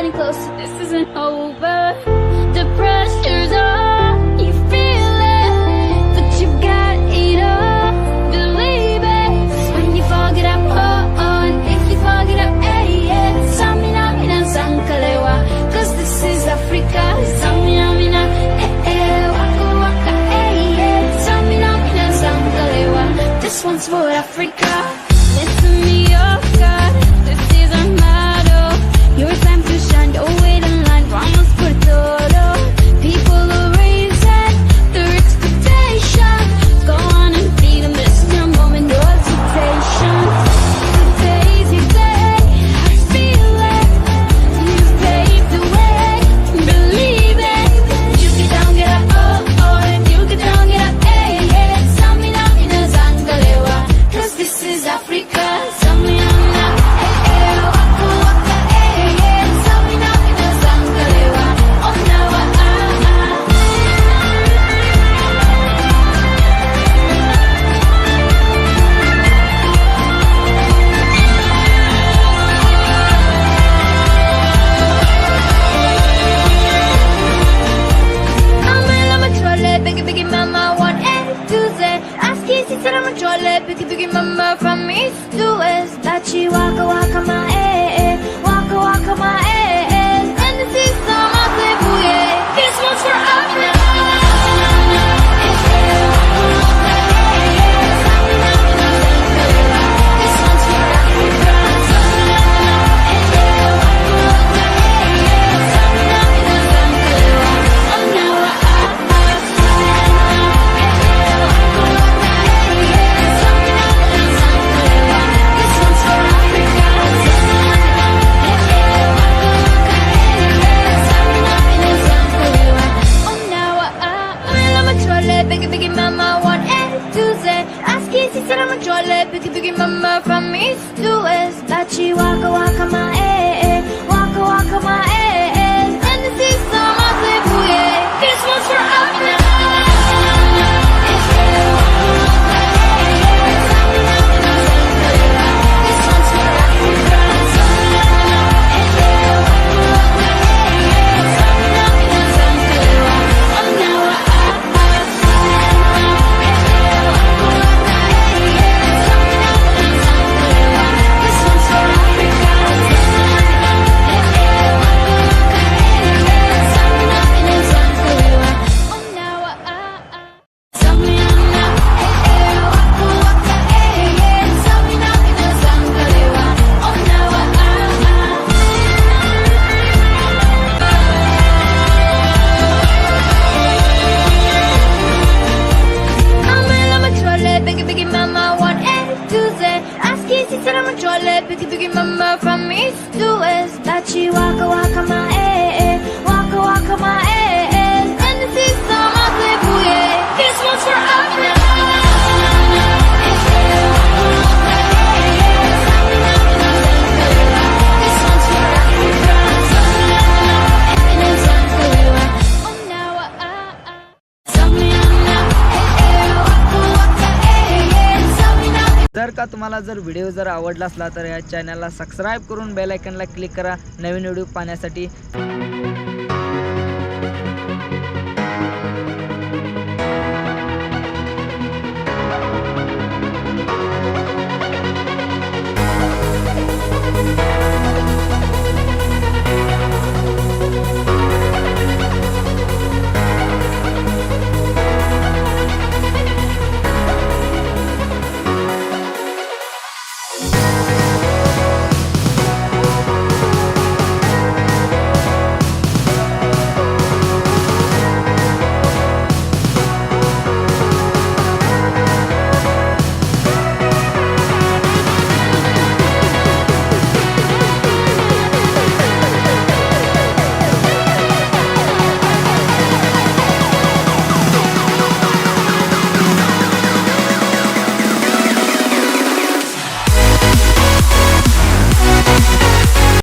getting closer, this isn't over. The pressure's on, you feel it But you got it believe it. When you fall, get up, on If you fall, get up, hey, yeah. Samina, mina, sankalewa. This is Africa. Samina, eh, eh Waka, waka, hey, yeah. Samina, mina, This one's for Africa. your lip, you mama from east to west. That she waka waka my She said I'm a troller, picky picky mama from east to west. But she walk a walk का तुम्हाला जर video जर आवडला असला तर या चॅनलला subscribe करून बेलायकनला क्लिक करा. नवीन व्हिडिओ पाहण्यासाठी.